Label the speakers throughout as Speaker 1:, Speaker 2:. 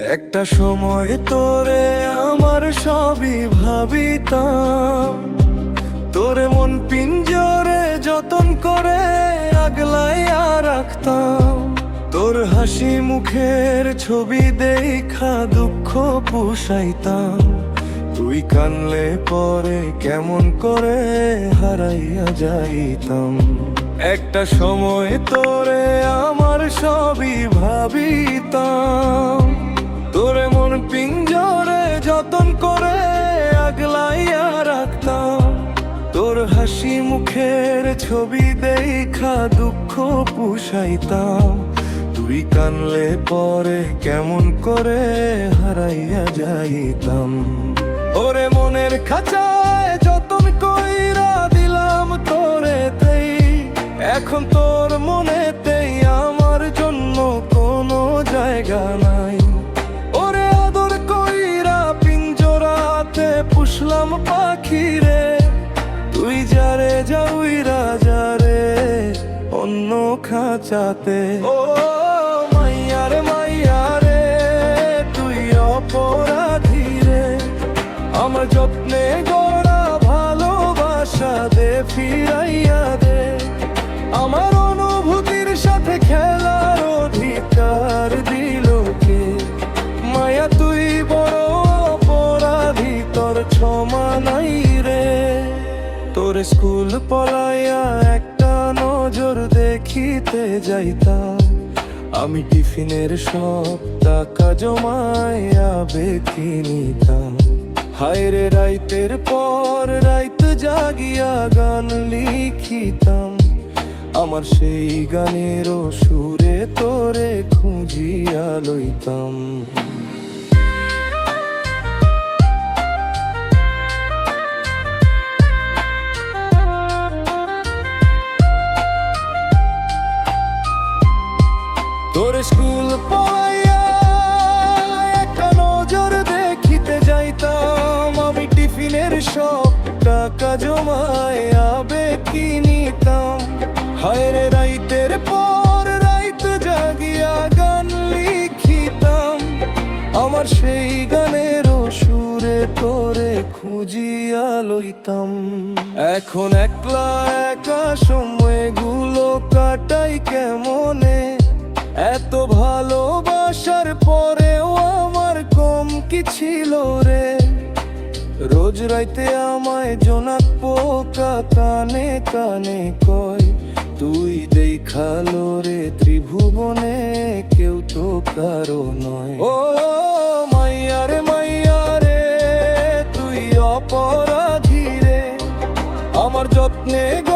Speaker 1: একটা সময় তোরে আমার সবই ভাবিতাম। তোরে মন পিঞ্জরে যতন করে আগলাইয়া রাখতাম। তোর হাসি মুখের ছবি দেখা দুঃখ পুষাইতাম। তুই কানলে পরে কেমন করে হারাইয়া যাইতাম। একটা সময় তোরে আমার সবই ভাবিতাম। তোরে মন পিঞ্জরে যতন করে আগলাইয়া রাখতাম তোর হাসি মুখের ছবি দেখা দুঃখ পুষাইতাম। তুই কানলে পরে কেমন করে হারাইয়া যাইতাম। ওরে মনের খাঁচায় যতন কইরা দিলাম তোরে তাই। এখন তোর মনেতেই খাঁচাতে ও মাইয়ারে মাইয়ারে তুই অপরাধী রে। আমার যত্নে গড়া ভালোবাসা দে, ফিরাইয়া দে। আমার অনুভূতির সাথে খেলার অধিকার দিল কে? মায়া, তুই বড় অপরাধী, তোর ক্ষমা নাই রে। তোর স্কুল পলাইয়া একটা নজর দেখিতে যাইতাম। আমি টিফিনের সব টাকা জমাইয়া বেঁকে নিতাম। হায়রে রাইতের পর রাইত জাগিয়া গান লিখিতাম। আমার সেই গানেরও সুরে তোরে খুঁজিয়া লইতাম। তোর স্কুল পড়াইয়া একটা নজর দেখিতে যাইতাম। আমি টিফিনের সব টাকা জমায়া বেকি নিতাম। হায়রে রাইতের পর রাইত জাগিয়া গান লিখিতাম। আমার সেই গানেরও সুরে তোরে খুঁজিয়া লইতাম। এখন একলা একা সময়গুলো কাটাই কেমনে? এত ভালোবাসার পরেও আমার কম কি ছিল রে? রোজ রাইতে আমায় জোনাক পোকা কানে কানে কয়, তুই দেখাল রে ত্রিভুবনে, কেউ তো কারও নয়। ও মাইয়ারে মাইয়ারে তুই অপরাধী রে। আমার যত্নে গড়া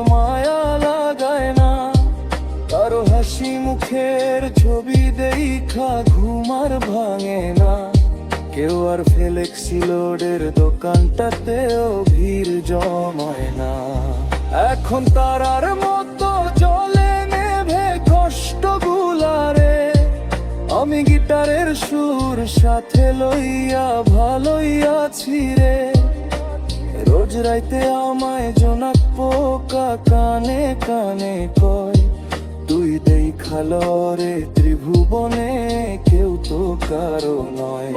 Speaker 1: আর ফ্লেক্সি লোডের দোকানটাতেও ভিড় জমায় না। এখন তারার মতো জলে নেভে কষ্ট গুলারে আমি গিটারের সুর সাথে লইয়া ভালোই আছি রে। রোজ রাইতে আমায় জোনাক পোকা কানে কানে কয়, তুই দেখাল রে ত্রিভুবনে কেউ তো কারও নয়।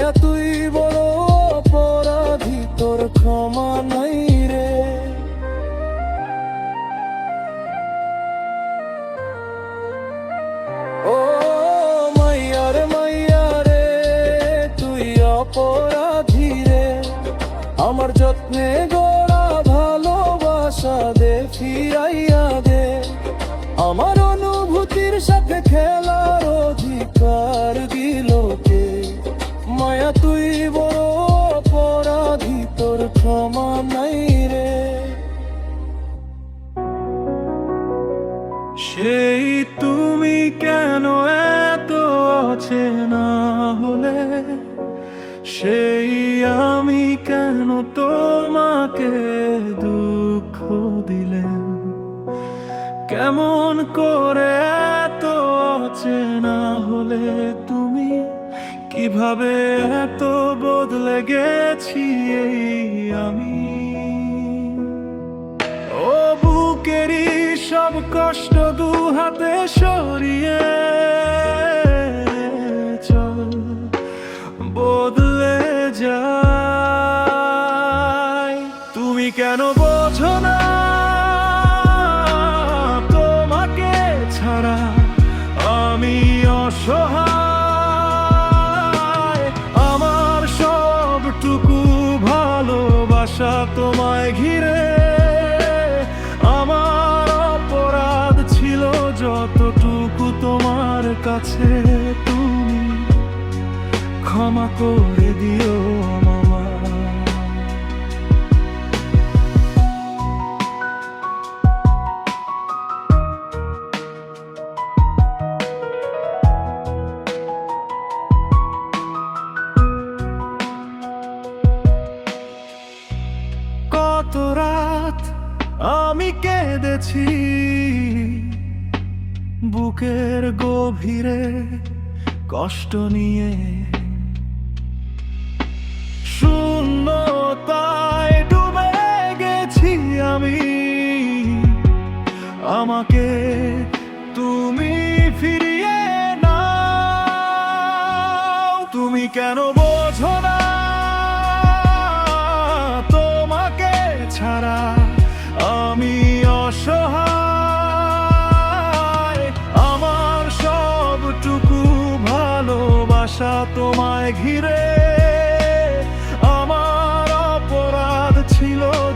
Speaker 1: মায়া তুই বড় অপরাধী, তোর ক্ষমা নাই রে। ও মাইয়া রে মাইয়া রে, তুই অপরাধী রে। আমার যত্নে গোড়া ভালোবাসা দে, ফিরাইয়া দে। আমার অনুভূতির সাথে খেলার অধিকার দিল তুই বড় অপরাধী, তোর ক্ষমা নাই রে। সেই তুমি কেন এত অচেনা হলে? সেই আমি কেন তোমাকে দুঃখ দিলেন কেমন করে এত অচেনা হলে তুমি কীভাবে এত বদলে গেছি আমি? ও বুকেরই সব কষ্ট দু হাতে সরিয়ে চল, বদলে যায় তুমি কেন বোঝো না তোমায় ঘিরে আমার অপরাধ ছিল যতটুকু তোমার কাছে। তুমি ক্ষমা করে দিও মামা বুকের গভীরে কষ্ট নিয়ে শূন্যতায় ডুবে গেছি আমি। আমাকে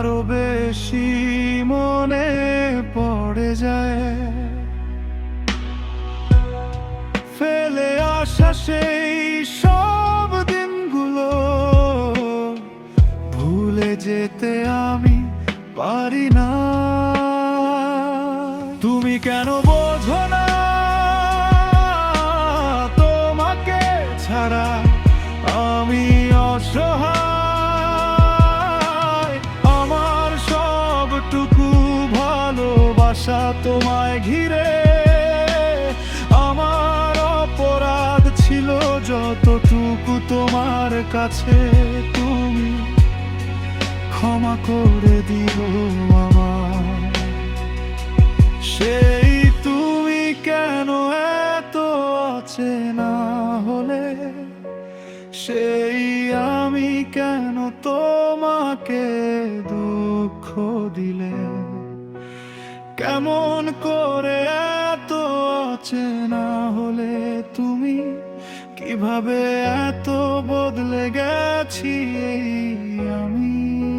Speaker 1: তারও বেশি মনে পড়ে যায়। ফেলে আসা সেই সব দিনগুলো, ভুলে যেতে আমি পারি না। তোমায় ঘিরে আমার অপরাধ ছিল যতটুকু তোমার কাছে তুমি ক্ষমা করে দিও আমার সেই তুমি কেন এত অচেনা হলে? সেই আমি কেন তোমাকে দুঃখ দিলে? কেমন করে এত অচেনা হলে তুমি? কীভাবে এত বদলে গেছি আমি?